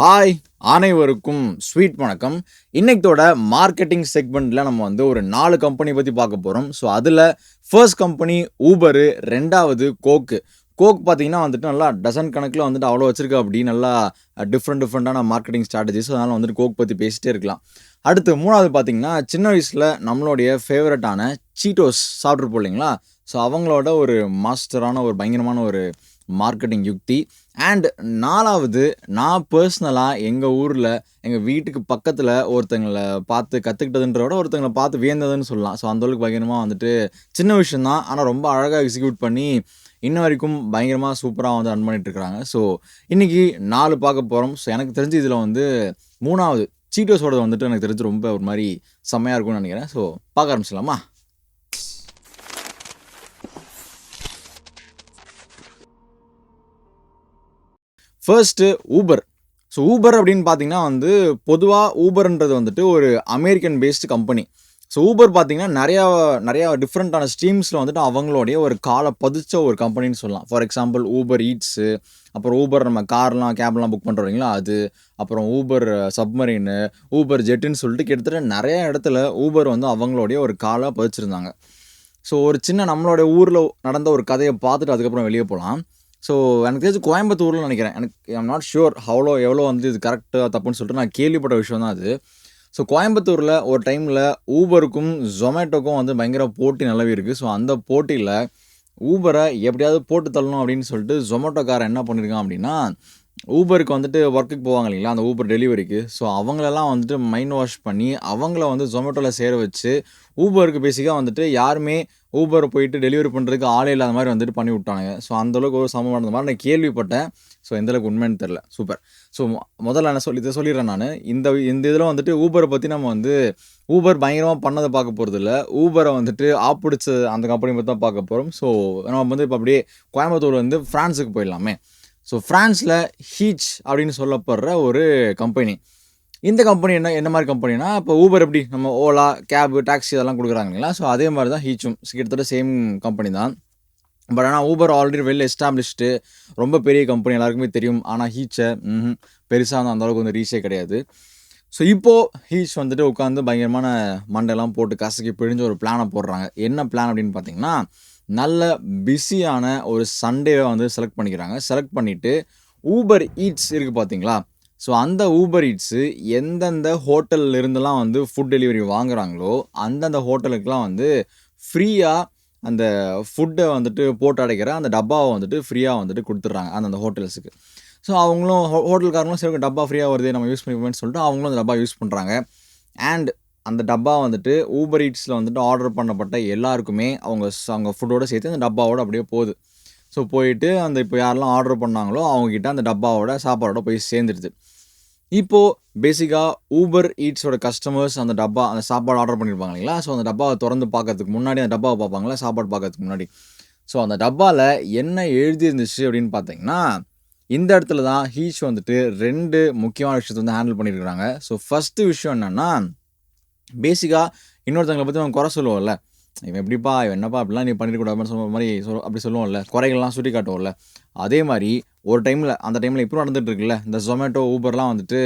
Hi அனைவருக்கும் sweet வணக்கம். இன்னைக்கோட marketing செக்மெண்ட்டில் நம்ம வந்து ஒரு நாலு கம்பெனி பற்றி பார்க்க போகிறோம் ஸோ அதில் ஃபர்ஸ்ட் கம்பெனி ஊபரு ரெண்டாவது கோக்கு கோக் பார்த்தீங்கன்னா வந்துட்டு நல்லா டசன் கணக்கில் வந்துட்டு அவ்வளோ வச்சிருக்கா அப்படி. நல்லா டிஃப்ரெண்ட் டிஃப்ரெண்ட்டான மார்க்கெட்டிங் ஸ்ட்ராட்டஜிஸ் அதனால் வந்துட்டு கோக் பற்றி பேசிகிட்டே இருக்கலாம். அடுத்து மூணாவது பார்த்தீங்கன்னா சின்ன வயசில் நம்மளுடைய ஃபேவரட்டான சீட்டோஸ் சாப்பிட்ருப்போம் இல்லைங்களா? ஸோ அவங்களோட ஒரு மாஸ்டரான ஒரு பயங்கரமான ஒரு மார்க்கெட்டிங் யுக்தி. அண்ட் நாலாவது நான் பர்சனலாக எங்கள் ஊரில் எங்கள் வீட்டுக்கு பக்கத்தில் ஒருத்தங்களை பார்த்து கற்றுக்கிட்டதுன்ற விட ஒருத்தங்களை பார்த்து வியந்ததுன்னு சொல்லலாம். ஸோ அந்தளவுக்கு பயங்கரமாக வந்துட்டு சின்ன விஷயந்தான் ஆனால் ரொம்ப அழகாக எக்ஸிக்யூட் பண்ணி இன்ன வரைக்கும் பயங்கரமாக சூப்பராக வந்து ரன் பண்ணிட்டு ஸோ இன்றைக்கி நாலு பார்க்க போகிறோம் ஸோ எனக்கு தெரிஞ்சு இதில் வந்து மூணாவது சீட்டோஸோட வந்துட்டு எனக்கு தெரிஞ்சு ரொம்ப ஒரு மாதிரி செம்மையாக இருக்கும்னு நினைக்கிறேன். ஸோ பார்க்க ஆரம்பிச்சிடலாமா? ஃபர்ஸ்ட்டு ஊபர் ஸோ ஊபர் அப்படின்னு பார்த்தீங்கன்னா வந்து பொதுவாக ஊபர்ன்றது வந்துட்டு ஒரு American based company so Uber பார்த்தீங்கன்னா நிறையா நிறையா டிஃப்ரெண்ட்டான ஸ்ட்ரீம்ஸில் வந்துட்டு அவங்களுடைய ஒரு காலை பதிச்ச ஒரு கம்பெனின்னு சொல்லலாம். ஃபார் எக்ஸாம்பிள் ஊபர் ஈட்ஸு அப்புறம் ஊபர் நம்ம கார்லாம் கேப்லாம் புக் பண்ணுறீங்களா அது அப்புறம் ஊபர் சப்மரீனு ஊபர் ஜெட்டுன்னு சொல்லிட்டு கிட்டத்தட்ட நிறையா இடத்துல ஊபர் வந்து அவங்களுடைய ஒரு காலை பதிச்சிருந்தாங்க. ஸோ ஒரு சின்ன நம்மளுடைய ஊரில் நடந்த ஒரு கதையை பார்த்துட்டு அதுக்கப்புறம் வெளியே போகலாம் ஸோ எனக்கு தெரிஞ்சு கோயம்புத்தூரில் நினைக்கிறேன். எனக்கு ஐம் நாட் ஷுர் அவ்வளோ எவ்வளோ வந்து இது கரெக்டாக தப்புன்னு சொல்லிட்டு நான் கேள்விப்பட்ட விஷயம் தான் அது. ஸோ கோயம்புத்தூரில் ஒரு டைமில் ஊபருக்கும் ஜொமேட்டோக்கும் வந்து பயங்கர போட்டி நிலவி இருக்குது ஸோ அந்த போட்டியில் ஊபரை எப்படியாவது போட்டு தள்ளணும் அப்படின்னு சொல்லிட்டு ஜொமேட்டோக்காரன் என்ன பண்ணியிருக்கான் அப்படின்னா ஊபருக்கு வந்துட்டு ஒர்க்குக்கு போவாங்க இல்லைங்களா அந்த ஊபர் டெலிவரிக்கு ஸோ அவங்களெல்லாம் வந்துட்டு மைண்ட் வாஷ் பண்ணி அவங்கள வந்து ஜொமேட்டோவில் சேர வச்சு ஊபருக்கு பேசிக்காக வந்துட்டு யாருமே ஊபரை போயிட்டு டெலிவரி பண்ணுறதுக்கு ஆளே இல்லாத மாதிரி வந்துட்டு பண்ணி விட்டாங்க ஸோ அந்தளவுக்கு ஒரு சமம் நடந்த மாதிரி நான் கேள்விப்பட்டேன். ஸோ எந்தளவுக்கு உண்மைன்னு தெரில சூப்பர் ஸோ முதல்ல என்ன சொல்லி இதை சொல்லிடுறேன் நான். இந்த இந்த இதில் வந்துட்டு ஊபரை பற்றி நம்ம வந்து ஊபர் பயங்கரமாக பண்ணதை பார்க்க போகிறது இல்லை. ஊபரை வந்துட்டு ஆப்பிடிச்ச அந்த கம்பெனி பற்றி தான் பார்க்க போகிறோம் ஸோ நம்ம வந்து இப்போ அப்படியே கோயம்புத்தூர் வந்து ஃப்ரான்ஸுக்கு போயிடலாமே. ஸோ ஃப்ரான்ஸில் ஹீச் அப்படின்னு சொல்லப்படுற ஒரு கம்பெனி இந்த கம்பெனி என்ன என்ன மாதிரி கம்பெனினா இப்போ ஊபர் எப்படி நம்ம ஓலா கேபு டாக்ஸி இதெல்லாம் கொடுக்குறாங்க இல்லைங்களா ஸோ அதே மாதிரி தான் ஹீச்சும் கிட்டத்தட்ட சேம் கம்பெனி தான். பட் ஆனால் ஊபர் ஆல்ரெடி வெல் எஸ்டாப்ளிஷ்டு ரொம்ப பெரிய கம்பெனி எல்லாருக்குமே தெரியும். ஆனால் ஹீச்சை பெருசாக வந்து அந்தளவுக்கு வந்து ரீச்சே கிடையாது. ஸோ இப்போது ஹீச் வந்துட்டு உட்காந்து பயங்கரமான மண்டெல்லாம் போட்டு கசக்கி பிழிஞ்ச ஒரு பிளானை போடுறாங்க. என்ன பிளான் அப்படின்னு பார்த்தீங்கன்னா நல்ல பிஸியான ஒரு சண்டேவை வந்து செலக்ட் பண்ணிக்கிறாங்க. செலக்ட் பண்ணிவிட்டு ஊபர் ஈட்ஸ் இருக்குது பார்த்தீங்களா ஸோ அந்த ஊபர் ஈட்ஸு எந்தெந்த ஹோட்டலில் இருந்தெல்லாம் வந்து ஃபுட் டெலிவரி வாங்குறாங்களோ அந்தந்த ஹோட்டலுக்கெலாம் வந்து ஃப்ரீயாக அந்த ஃபுட்டை வந்துட்டு போட்டு அடைக்கிற அந்த டப்பாவை வந்துட்டு ஃப்ரீயாக வந்துட்டு கொடுத்துட்றாங்க அந்தந்த ஹோட்டல்ஸுக்கு. ஸோ அவங்களும் ஹோ ஹோட்டல்காரங்களும் சரி டப்பா ஃப்ரீயாக வருது நம்ம யூஸ் பண்ணிப்போம்னு சொல்லிட்டு அவங்களும் அந்த டப்பா யூஸ் பண்ணுறாங்க அண்ட் அந்த டப்பா வந்துட்டு ஊபர் ஈட்ஸில் வந்துட்டு ஆர்டர் பண்ணப்பட்ட எல்லாருக்குமே அவங்க அவங்க ஃபுட்டோடு சேர்த்து அந்த டப்பாவோட அப்படியே போகுது. ஸோ போயிட்டு அந்த இப்போ யாரெல்லாம் ஆர்டர் பண்ணாங்களோ அவங்கக்கிட்ட அந்த டப்பாவோட சாப்பாடோட போய் சேர்ந்துடுது. இப்போது பேசிக்காக ஊபர் ஈட்ஸோட கஸ்டமர்ஸ் அந்த டப்பா அந்த சாப்பாடு ஆர்டர் பண்ணியிருப்பாங்க இல்லைங்களா? ஸோ அந்த டப்பாவை திறந்து பார்க்கறதுக்கு முன்னாடி அந்த டப்பாவை பார்ப்பாங்களா? சாப்பாடு பார்க்கறதுக்கு முன்னாடி. ஸோ அந்த டப்பாவில் என்ன எழுதியிருந்துச்சு அப்படின்னு பார்த்தீங்கன்னா இந்த இடத்துல தான் ஹீச் வந்துட்டு ரெண்டு முக்கியமான விஷயத்தை வந்து ஹேண்டில் பண்ணியிருக்கிறாங்க. ஸோ ஃபஸ்ட்டு விஷயம் என்னென்னா பேசிக்காக இன்னொருத்தவங்களை பற்றி நம்ம குறை சொல்லுவோம்ல. இவன் எப்படிப்பா இவன் என்னப்பா அப்படிலாம் நீ பண்ணிருக்கூடாதுன்னு சொல்ல மாதிரி சொல் அப்படி சொல்லுவோம்ல. குறைகள்லாம் சுட்டி காட்டுவோம்ல. அதே மாதிரி ஒரு டைமில் அந்த டைமில் இப்போ நடந்துட்டு இருக்குல்ல இந்த ஜொமேட்டோ ஊபர்லாம் வந்துட்டு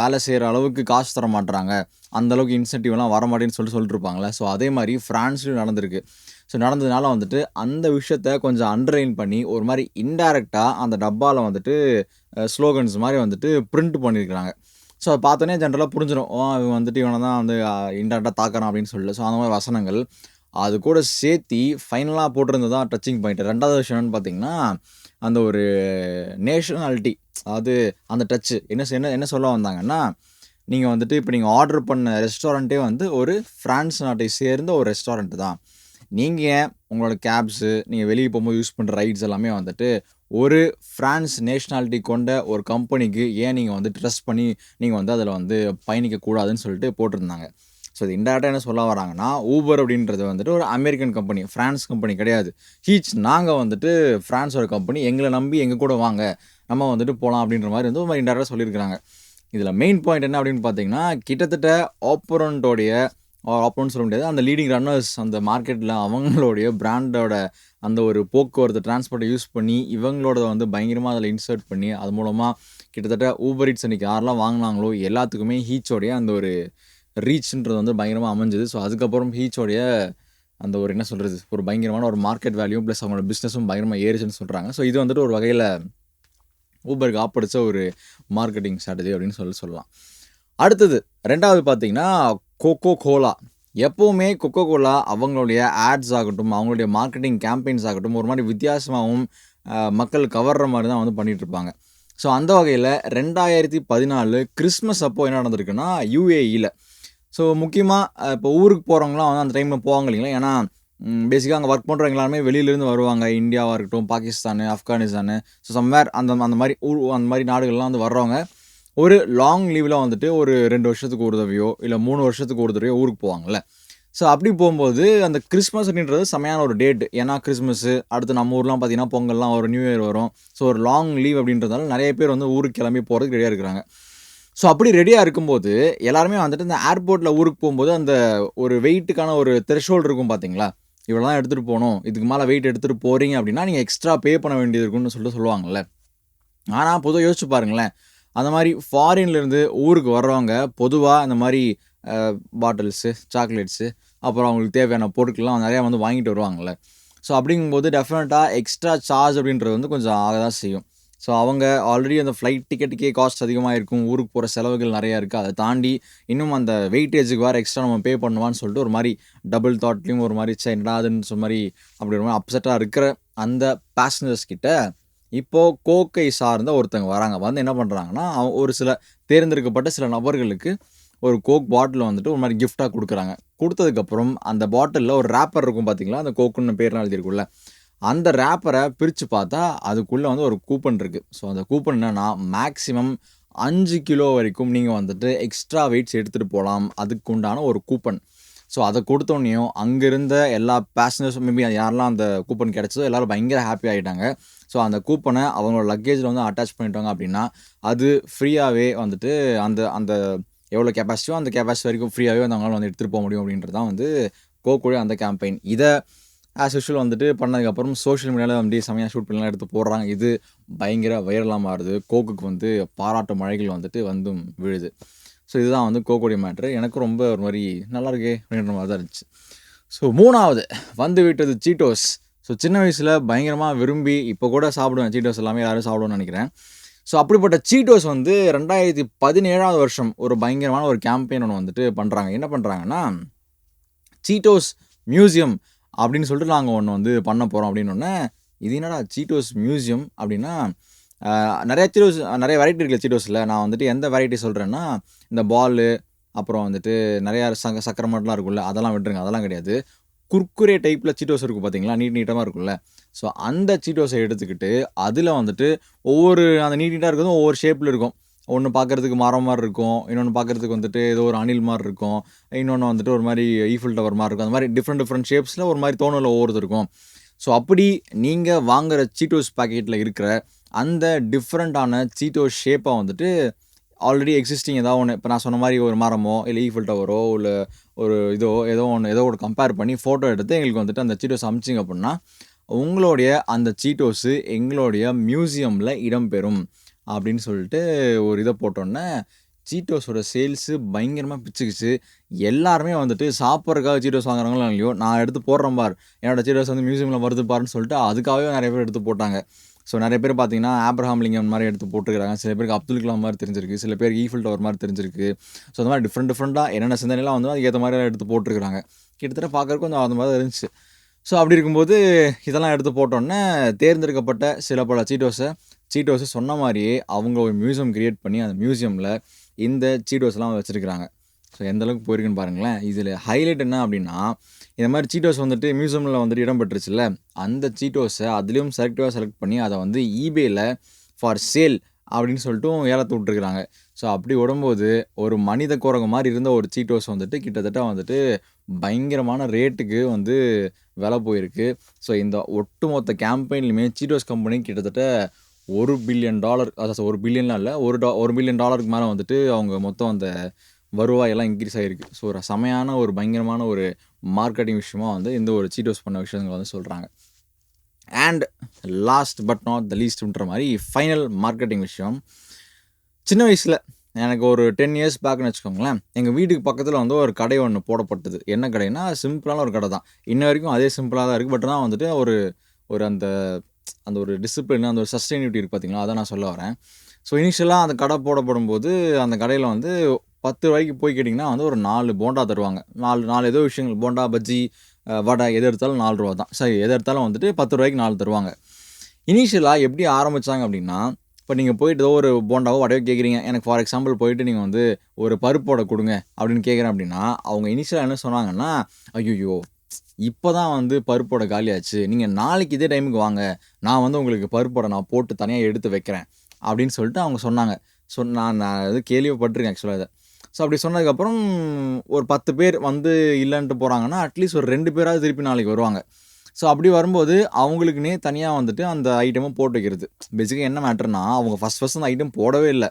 வேலை செய்கிற அளவுக்கு காசு தர மாட்டுறாங்க அந்த அளவுக்கு இன்சென்டிவ்லாம் வர மாட்டேன்னு சொல்லிட்டு சொல்லிட்டுருப்பாங்களே ஸோ அதே மாதிரி ஃப்ரான்ஸ்லையும் நடந்திருக்கு. ஸோ நடந்ததுனால வந்துட்டு அந்த விஷயத்த கொஞ்சம் அண்டர்லைன் பண்ணி ஒரு மாதிரி இன்டைரக்டாக அந்த டப்பாவில் வந்துட்டு ஸ்லோகன்ஸ் மாதிரி வந்துட்டு பிரிண்ட் பண்ணியிருக்கிறாங்க. ஸோ அதை பார்த்தோன்னே ஜென்ரலாக புரிஞ்சிடும் ஓ இவன் வந்துட்டு இவனை தான் வந்து இன்டெரக்டாக தாக்குறான் அப்படின்னு சொல்லி ஸோ அந்த மாதிரி வசனங்கள். அது கூட சேர்த்தி ஃபைனலாக போட்டிருந்தது தான் டச்சிங் பாயிண்ட் ரெண்டாவது விஷயம் என்னன்னு பார்த்தீங்கன்னா அந்த ஒரு நேஷனாலிட்டி அதாவது அந்த டச்சு என்ன என்ன என்ன சொல்ல வந்தாங்கன்னா நீங்கள் வந்துட்டு இப்போ நீங்கள் ஆர்டர் பண்ண ரெஸ்டாரண்ட்டே வந்து ஒரு ஃப்ரான்ஸ் நாட்டை சேர்ந்த ஒரு ரெஸ்டாரண்ட்டு தான். நீங்கள் உங்களோட கேப்ஸு நீங்கள் வெளியே போகும்போது யூஸ் பண்ணுற ரைட்ஸ் எல்லாமே வந்துட்டு ஒரு ஃப்ரான்ஸ் நேஷ்னாலிட்டி கொண்ட ஒரு கம்பெனிக்கு ஏன் நீங்கள் வந்து ட்ரஸ்ட் பண்ணி நீங்கள் வந்து அதில் வந்து பயணிக்கக்கூடாதுன்னு சொல்லிட்டு போட்டிருந்தாங்க. ஸோ இது இன்டெரக்டாக என்ன சொல்ல வராங்கன்னா ஊபர் அப்படின்றது வந்துட்டு ஒரு அமெரிக்கன் கம்பெனி ஃப்ரான்ஸ் கம்பெனி கிடையாது. ஹீச் நாங்கள் வந்துட்டு ஃப்ரான்ஸோட கம்பெனி எங்களை நம்பி எங்கள் கூட வாங்க நம்ம வந்துட்டு போகலாம் அப்படின்ற மாதிரி வந்து ஒரு மாதிரி இன்டெரக்டாக சொல்லியிருக்கிறாங்க. இதில் மெயின் பாயிண்ட் என்ன அப்படின்னு பார்த்தீங்கன்னா கிட்டத்தட்ட ஆப்பரண்டோடைய ஆப்போன்னு சொல்ல முடியாது. அந்த லீடிங் ரன்னர்ஸ் அந்த மார்க்கெட்டில் அவங்களுடைய பிராண்டோட அந்த ஒரு போக்குவரத்து டிரான்ஸ்போர்ட்டை யூஸ் பண்ணி இவங்களோட வந்து பயங்கரமாக அதில் இன்சர்ட் பண்ணி அது மூலமாக கிட்டத்தட்ட ஊபர் இட்ஸ் அன்றைக்கி யாரெல்லாம் வாங்கினாங்களோ எல்லாத்துக்குமே ஹீச்சோடைய அந்த ஒரு ரீச்ன்றது வந்து பயங்கரமாக அமைஞ்சது. ஸோ அதுக்கப்புறம் ஹீச்சோடைய அந்த ஒரு என்ன சொல்கிறது ஒரு பயங்கரமான ஒரு மார்க்கெட் வேல்யூ ப்ளஸ் அவங்களோட பிஸ்னஸும் பயங்கரமாக ஏறிச்சுன்னு சொல்கிறாங்க ஸோ இது வந்துட்டு ஒரு வகையில் ஊபருக்கு ஆப்படிச்ச ஒரு மார்க்கெட்டிங் ஸ்ட்ராட்டஜி அப்படின்னு சொல்லி சொல்லலாம். அடுத்தது ரெண்டாவது பார்த்தீங்கன்னா கொக்கோ கோலா எப்போவுமே கொக்கோ கோலா அவங்களுடைய ஆட்ஸ் ஆகட்டும் அவங்களுடைய மார்க்கெட்டிங் கேம்பெயின்ஸ் ஆகட்டும் ஒரு மாதிரி வித்தியாசமாகவும் மக்கள் கவர்ற மாதிரி தான் வந்து பண்ணிகிட்ருப்பாங்க ஸோ அந்த வகையில் ரெண்டாயிரத்தி பதினாலு கிறிஸ்மஸ் அப்போது என்ன நடந்திருக்குன்னா யூஏஇயில் ஸோ முக்கியமாக இப்போ ஊருக்கு போகிறவங்களாம் வந்து அந்த டைமில் போவாங்க இல்லைங்களா? ஏன்னா பேசிக்காக அங்கே ஒர்க் பண்ணுறவங்க எல்லாருமே வெளியிலேருந்து வருவாங்க. இந்தியாவாக இருக்கட்டும் பாகிஸ்தானு ஆப்கானிஸ்தான். ஸோ சம்வேர் அந்த அந்த மாதிரி ஊர் அந்த மாதிரி நாடுகள்லாம் வந்து வர்றவங்க. ஒரு லாங் லீவில் வந்துட்டு ஒரு ரெண்டு வருஷத்துக்கு ஒரு தடவையோ இல்லை மூணு வருஷத்துக்கு ஒரு தடவையோ ஊருக்கு போவாங்கல்ல. ஸோ அப்படி போகும்போது அந்த கிறிஸ்மஸ் அப்படின்றது செமையான ஒரு டேட் ஏன்னா கிறிஸ்மஸ்ஸு அடுத்து நம்ம ஊர்லாம் பார்த்தீங்கன்னா பொங்கல்லாம் ஒரு நியூ இயர் வரும். ஸோ ஒரு லாங் லீவ் அப்படின்றதால நிறைய பேர் வந்து ஊருக்கு கிளம்பி போகிறதுக்கு ரெடியாக இருக்கிறாங்க. ஸோ அப்படி ரெடியாக இருக்கும்போது எல்லாருமே வந்துட்டு இந்த ஏர்போர்ட்டில் ஊருக்கு போகும்போது அந்த ஒரு வெயிட்டுக்கான ஒரு த்ரெஷோல்டு இருக்கும் பார்த்தீங்களா இவ்வளோ எடுத்துகிட்டு போகணும். இதுக்கு மேலே வெயிட் எடுத்துகிட்டு போகிறீங்க அப்படின்னா நீங்கள் எக்ஸ்ட்ரா பே பண்ண வேண்டியது இருக்கும்னு சொல்லிட்டு சொல்லுவாங்கல்ல. ஆனால் பொதுவாக யோசிச்சு பாருங்களேன். அந்த மாதிரி ஃபாரின்லேருந்து ஊருக்கு வர்றவங்க பொதுவாக இந்த மாதிரி பாட்டில்ஸு சாக்லேட்ஸு அப்புறம் அவங்களுக்கு தேவையான பொருட்கள்லாம் நிறையா வந்து வாங்கிட்டு வருவாங்கள்ல ஸோ அப்படிங்கும்போது டெஃபினட்டாக எக்ஸ்ட்ரா சார்ஜ் அப்படின்றது வந்து கொஞ்சம் ஆக தான் செய்யும். ஸோ அவங்க ஆல்ரெடி அந்த ஃப்ளைட் டிக்கெட்டுக்கே காஸ்ட் அதிகமாக இருக்கும் ஊருக்கு போகிற செலவுகள் நிறையா இருக்குது அதை தாண்டி இன்னும் அந்த வெயிட்டேஜுக்கு வேறு எக்ஸ்ட்ரா நம்ம பே பண்ணுவான்னு சொல்லிட்டு ஒரு மாதிரி டபுள் தாட்லேயும் ஒரு மாதிரி சே என்னடா அதுன்னு சொன்ன மாதிரி அப்படி ஒரு மாதிரி அப்செட்டாக இருக்கிற அந்த பேசஞ்சர்ஸ் கிட்ட இப்போது கோக்கை சார்ந்த ஒருத்தங்க வராங்க. வந்து என்ன பண்ணுறாங்கன்னா அவங்க ஒரு சில தேர்ந்தெடுக்கப்பட்ட சில நபர்களுக்கு ஒரு கோக் பாட்டில் வந்துட்டு ஒரு மாதிரி கிஃப்டாக கொடுக்குறாங்க. கொடுத்ததுக்கப்புறம் அந்த பாட்டிலில் ஒரு ரேப்பர் இருக்கும் பார்த்தீங்களா அந்த கோக்குன்னு பேர்லாம் எழுதியிருக்குல்ல அந்த ரேப்பரை பிரித்து பார்த்தா அதுக்குள்ளே வந்து ஒரு கூப்பன் இருக்குது ஸோ அந்த கூப்பன் என்னென்னா மேக்ஸிமம் அஞ்சு கிலோ வரைக்கும் நீங்கள் வந்துட்டு எக்ஸ்ட்ரா வெயிட்ஸ் எடுத்துகிட்டு போகலாம் அதுக்கு உண்டான ஒரு கூப்பன் ஸோ அதை கொடுத்தோன்னையும் அங்கே இருந்த எல்லா பேசஞ்சர்ஸும் மேபி யாரெல்லாம் அந்த கூப்பன் கிடச்சதோ எல்லாரும் பயங்கர ஹாப்பி ஆகிட்டாங்க ஸோ அந்த கூப்பனை அவங்களோட லக்கேஜில் வந்து அட்டாச் பண்ணிட்டாங்க அப்படின்னா அது ஃப்ரீயாகவே வந்துட்டு அந்த அந்த எவ்வளோ கெப்பாசிட்டியோ அந்த கெப்பாசிட்டி வரைக்கும் ஃப்ரீயாகவே வந்து அவங்களால வந்து எடுத்துகிட்டு போக முடியும் அப்படின்றது தான் வந்து கோக்குடைய அந்த கேம்பெயின் இதை ஆஸ் யூஷுவல் வந்துட்டு பண்ணதுக்கப்புறம் சோஷியல் மீடியாவில் வந்து செமையாக ஷூட் பண்ணலாம் எடுத்து போடுறாங்க. இது பயங்கர வைரலாக மாறுது. கோக்குக்கு வந்து பாராட்டு மழைகள் வந்துட்டு வந்தும் விழுது. ஸோ இதுதான் வந்து கோக்குடைய மேட்ரு எனக்கு ரொம்ப ஒரு மாதிரி நல்லா இருக்கே அப்படின்ற மாதிரி தான் இருந்துச்சு. ஸோ மூணாவது வந்து விட்டது சீட்டோஸ் ஸோ சின்ன வயசில் பயங்கரமாக விரும்பி இப்போ கூட சாப்பிடுவேன். சீட்டோஸ் எல்லாமே யாரும் சாப்பிடுவேன்னு நினைக்கிறேன். ஸோ அப்படிப்பட்ட சீட்டோஸ் வந்து ரெண்டாயிரத்தி பதினேழாவது வருஷம் ஒரு பயங்கரமான ஒரு கேம்பெயின் ஒன்று வந்துட்டு பண்ணுறாங்க என்ன பண்ணுறாங்கன்னா சீட்டோஸ் மியூசியம் அப்படின்னு சொல்லிட்டு நாங்கள் ஒன்று வந்து பண்ண போகிறோம் அப்படின்னு ஒன்று இது என்னடா சீட்டோஸ் மியூசியம் அப்படின்னா நிறைய சீட்டோஸ் நிறைய வெரைட்டி இருக்குது சீட்டோஸில் நான் வந்துட்டு எந்த வெரைட்டி சொல்கிறேன்னா இந்த பாலு அப்புறம் வந்துட்டு நிறையா சங்க சக்கரமாட்டெலாம் இருக்குல்ல அதெல்லாம் விட்டுருங்க. அதெல்லாம் கிடையாது. குர்குரே டைப்பில் சீட்டோஸ் இருக்கும் பார்த்தீங்களா நீட் நீட்டமாக இருக்கும்ல. ஸோ அந்த சீட்டோஸை எடுத்துக்கிட்டு அதில் வந்துட்டு ஒவ்வொரு அந்த நீட் நீட்டாக இருக்கிறதும் ஒவ்வொரு ஷேப்பில் இருக்கும். ஒன்று பார்க்குறதுக்கு மரம் மாதிரி இருக்கும். இன்னொன்று பார்க்குறதுக்கு வந்துட்டு ஏதோ ஒரு அணில் மாதிரி இருக்கும். இன்னொன்று வந்துட்டு ஒரு மாதிரி ஈஃபில் டவர் மாதிரி இருக்கும். அந்த மாதிரி டிஃப்ரெண்ட் டிஃப்ரெண்ட் ஷேப்ஸில் ஒரு மாதிரி தோணல ஒவ்வொருத்தர் இருக்கும். ஸோ அப்படி நீங்கள் வாங்குகிற சீட்டோஸ் பாக்கெட்டில் இருக்கிற அந்த டிஃப்ரெண்ட்டான சீட்டோஸ் ஷேப்பை வந்துட்டு ஆல்ரெடி எக்ஸிஸ்டிங் ஏதாவது ஒன்று இப்போ நான் சொன்ன மாதிரி ஒரு மரமோ இல்லை ஈஃபில் டவரோ இல்லை ஒரு இதோ ஏதோ ஒன்று ஏதோ ஒரு கம்பேர் பண்ணி ஃபோட்டோ எடுத்து எங்களுக்கு வந்துட்டு அந்த சீட்டோஸ் அமிச்சிங்க அப்படின்னா உங்களுடைய அந்த சீட்டோஸு எங்களுடைய மியூசியமில் இடம்பெறும் அப்படின்னு சொல்லிட்டு ஒரு இதை போட்டோன்னே சீட்டோஸோட சேல்ஸு பயங்கரமாக பிச்சுக்குச்சு. எல்லாருமே வந்துட்டு சாப்பிட்றதுக்காக சீட்டோஸ் வாங்குறாங்களோ இல்லையோ நான் எடுத்து போடுறேன் பார். என்னோட சீட்டோஸ் வந்து மியூசியமில் வருது பாருன்னு சொல்லிட்டு அதுக்காகவே நிறைய பேர் எடுத்து போட்டாங்க. ஸோ நிறைய பேர் பார்த்தீங்கன்னா ஆப்ரஹாம் லிங்கம் மாதிரி எடுத்து போட்டுருக்காங்க சில பேருக்கு அப்துல் கலாம் மாதிரி தெரிஞ்சிருக்கு. சில பேர் ஈஃபில் டவர் மாதிரி தெரிஞ்சிருக்கு. ஸோ அந்த மாதிரி டிஃப்ரெண்ட் டிஃப்ரெண்ட்டாக என்னென்ன சிந்தனைலாம் வந்து அதுக்கேற்ற மாதிரி எடுத்து போட்டுருக்காங்க கிட்டத்தட்ட பார்க்கறதுக்கு கொஞ்சம் அந்த மாதிரி இருந்துச்சு. ஸோ அப்படி இருக்கும்போது இதெல்லாம் எடுத்து போட்டோன்னே தேர்ந்தெடுக்கப்பட்ட சில பல சீட்டோஸை சீட்டோஸை சொன்ன மாதிரியே அவங்க ஒரு மியூசியம் கிரியேட் பண்ணி அந்த மியூசியமில் இந்த சீட்டோஸ்லாம் வச்சுருக்கிறாங்க. ஸோ எந்தளவுக்கு போயிருக்குன்னு பாருங்களேன். இதில் ஹைலைட் என்ன அப்படின்னா இந்த மாதிரி சீட்டோஸ் வந்துட்டு மியூசியமில் வந்துட்டு இடம் பெற்றுச்சுல்ல அந்த சீட்டோஸை அதுலேயும் செலக்டிவாக செலக்ட் பண்ணி அதை வந்து ஈபேயில் ஃபார் சேல் அப்படின்னு சொல்லிட்டு ஏலத்து விட்டுருக்குறாங்க. ஸோ அப்படி விடும்போது ஒரு மனித குரங்கு மாதிரி இருந்த ஒரு சீட்டோஸ் வந்துட்டு கிட்டத்தட்ட வந்துட்டு பயங்கரமான ரேட்டுக்கு வந்து விலை போயிருக்கு. ஸோ இந்த ஒட்டுமொத்த கேம்பெயின்லையுமே சீட்டோஸ் கம்பெனி கிட்டத்தட்ட ஒரு பில்லியன் டாலர் அதாவது ஒரு பில்லியன்லாம் இல்லை ஒரு டா ஒரு பில்லியன் டாலருக்கு மேலே வந்துட்டு அவங்க மொத்தம் அந்த வருவாய் எல்லாம் இன்க்ரீஸ் ஆகிருக்கு ஸோ ஒரு செமையான ஒரு பயங்கரமான ஒரு மார்க்கெட்டிங் விஷயமா வந்து இந்த ஒரு சீட்டோஸ் பண்ண விஷயங்கள் வந்து சொல்கிறாங்க and last but not the லீஸ்ட்ன்ற மாதிரி ஃபைனல் மார்க்கெட்டிங் விஷயம். சின்ன வயசில் எனக்கு ஒரு டென் இயர்ஸ் பேக்னு வச்சுக்கோங்களேன் எங்கள் வீட்டுக்கு பக்கத்தில் வந்து ஒரு கடை ஒன்று போடப்பட்டது. என்ன கடைனா சிம்பிளான ஒரு கடை தான். இன்ன வரைக்கும் அதே சிம்பிளாக தான் இருக்குது பட் ஆனால் வந்துட்டு ஒரு ஒரு அந்த அந்த ஒரு டிசிப்ளின் அந்த ஒரு சஸ்டைனிவிட்டி இருக்குது பார்த்தீங்களா அதை நான் சொல்ல வரேன். ஸோ இனிஷியலாக அந்த கடை போடப்படும் போது அந்த கடையில் வந்து பத்து ரூபாய்க்கு போய் கேட்டிங்கன்னா வந்து ஒரு நாலு போண்டா தருவாங்க. நாலு நாலு ஏதோ விஷயங்கள் போண்டா பஜ்ஜி வடை எது எடுத்தாலும் நாலு ரூபா தான். சரி எது எடுத்தாலும் வந்துட்டு பத்து ரூபாய்க்கு நாலு தருவாங்க. இனிஷியலாக எப்படி ஆரம்பித்தாங்க அப்படின்னா இப்போ நீங்கள் போயிட்டு ஏதோ ஒரு போண்டாவோ வடையோ கேட்குறீங்க. எனக்கு ஃபார் எக்ஸாம்பிள் போயிட்டு நீங்கள் வந்து ஒரு பருப்போட கொடுங்க அப்படின்னு கேட்குறேன் அப்படின்னா அவங்க இனிஷியலாக என்ன சொன்னாங்கன்னா ஐயோ இப்போ தான் வந்து பருப்போட காலியாச்சு. நீங்கள் நாளைக்கு இதே டைமுக்கு வாங்க. நான் வந்து உங்களுக்கு பருப்போட நான் போட்டு தனியாக எடுத்து வைக்கிறேன். அப்படின்னு சொல்லிட்டு அவங்க சொன்னாங்க. ஸோ நான் நான் இது கேள்விப்பட்டிருக்கேன் ஆக்சுவலாக இதை. ஸோ அப்படி சொன்னதுக்கப்புறம் ஒரு பத்து பேர் வந்து இல்லைன்ட்டு போகிறாங்கன்னா அட்லீஸ்ட் ஒரு ரெண்டு பேராவது திருப்பி நாளைக்கு வருவாங்க. ஸோ அப்படி வரும்போது அவங்களுக்குன்னே தனியாக வந்துட்டு அந்த ஐட்டமை போட்டு வைக்கிறது. பேசிக்காக என்ன மேட்டர்னா அவங்க ஃபஸ்ட் ஃபஸ்ட் அந்த ஐட்டம் போடவே இல்லை.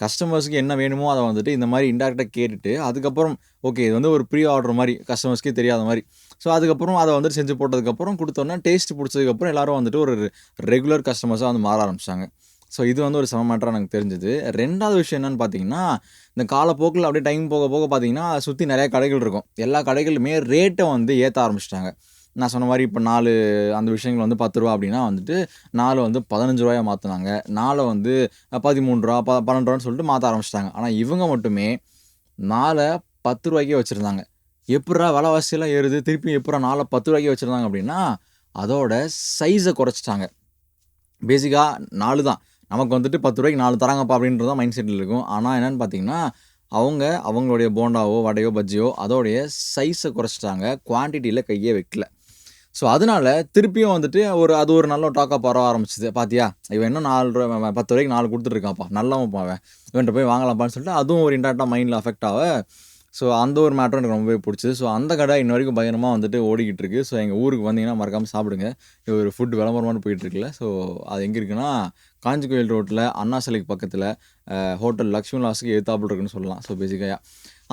கஸ்டமர்ஸ்க்கு என்ன வேணுமோ அதை வந்துட்டு இந்த மாதிரி இன்டெரக்டாக கேட்டுட்டு அதுக்கப்புறம் ஓகே இது வந்து ஒரு ப்ரீ ஆர்டர் மாதிரி கஸ்டமர்ஸ்க்கே தெரியாத மாதிரி. ஸோ அதுக்கப்புறம் அதை வந்துட்டு செஞ்சு போட்டதுக்கப்புறம் கொடுத்தோன்னே டேஸ்ட் பிடிச்சதுக்கப்புறம் எல்லோரும் வந்துட்டு ஒரு ரெகுலர் கஸ்டமர்ஸாக வந்து மாற ஆரம்பிச்சாங்க ஸோ இது வந்து ஒரு செம எனக்கு தெரிஞ்சுது. ரெண்டாவது விஷயம் என்னென்னு பார்த்தீங்கன்னா இந்த காலப்போக்கில் அப்படியே டைம் போக போக பார்த்தீங்கன்னா சுற்றி நிறையா கடைகள் இருக்கும். எல்லா கடைகளுமே ரேட்டை வந்து ஏற்ற ஆரம்பிச்சிட்டாங்க. நான் சொன்ன மாதிரி இப்போ நாலு அந்த விஷயங்கள் வந்து பத்து ரூபா அப்படின்னா வந்துட்டு நாலு வந்து பதினஞ்சு ரூபாயை மாற்றினாங்க நாலை வந்து பதிமூணு ரூபா ப பன்னெண்டு ரூபான்னு சொல்லிட்டு மாற்ற ஆரம்பிச்சிட்டாங்க. ஆனால் இவங்க மட்டுமே நாலை பத்து ரூபாய்க்கே வச்சுருந்தாங்க. எப்படா விலைவாசியெல்லாம் ஏறுது? திருப்பி எப்படா நாலை பத்து ரூபாய்க்கே வச்சுருந்தாங்க அப்படின்னா அதோட சைஸை குறைச்சிட்டாங்க. பேசிக்காக நாலு தான். நமக்கு வந்துட்டு பத்து ரூபாய்க்கு நாலு தராங்கப்பா அப்படின்றது தான் மைண்ட் செட்டில் இருக்கும். ஆனால் என்னென்னு பார்த்தீங்கன்னா அவங்க அவங்களுடைய போண்டாவோ வடையோ பஜ்ஜியோ அதோடைய சைஸை குறைச்சிட்டாங்க. குவான்டிட்டியில் கையே வைக்கல. ஸோ அதனால திருப்பியும் வந்துட்டு ஒரு அது ஒரு நல்ல டாக்காக பரவ ஆரம்பிச்சிது. பாத்தியா? இவன் இன்னும் நாலு ரூபா பத்து ரூபாய்க்கு நாலு கொடுத்துட்ருக்கான்ப்பா. நல்லவன் அவன். இவன்கிட்ட போய் வாங்கலாம்ப்பான்னு சொல்லிட்டு அதுவும் ஒரு இன்டாக்டாக மைண்டில் அஃபெக்ட் ஆக ஸோ அந்த ஒரு மேட்டரும் எனக்கு ரொம்பவே பிடிச்சது. ஸோ அந்த கடை இன்ன வரைக்கும் பயங்கரமாக வந்துட்டு ஓடிக்கிட்டு இருக்கு ஸோ எங்கள் ஊருக்கு வந்தீங்கன்னா மறக்காமல் சாப்பிடுங்க. இது ஒரு ஃபுட் விளம்பரமானு போயிட்டுருக்குல்ல. ஸோ அது எங்கே இருக்குன்னா காஞ்சி கோயில் ரோட்டில் அண்ணா சிலைக்கு பக்கத்தில் ஹோட்டல் லக்ஷ்மி லாஸுக்கு எழுத்தாப்பில் இருக்குன்னு சொல்லலாம். ஸோ பேசிக்காக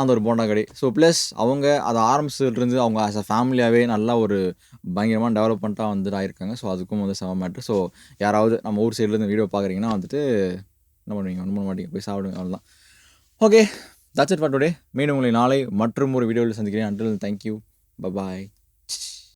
அந்த ஒரு போண்டா கடை. ஸோ ப்ளஸ் அவங்க அதை ஆரம்பிச்சதுலேருந்து அவங்க ஆஸ் அ ஃபேமிலியாகவே நல்லா ஒரு பயங்கரமாக டெவலப்மெண்ட்டாக வந்துட்டு ஆயிருக்காங்க. ஸோ அதுக்கும் வந்து செம மேட்ரு ஸோ யாராவது நம்ம ஊர் சைட்லேருந்து வீடியோ பார்க்குறீங்கன்னா வந்துட்டு என்ன பண்ணுவீங்க? ஒன்றும் பண்ண மாட்டீங்க. போய் சாப்பிடுங்க. அவ்வளோதான் okay that's it for today மீண்டும் உங்களை நாளை மற்றும் ஒரு வீடியோவில் சந்திக்கிறேன். Until thank you bye bye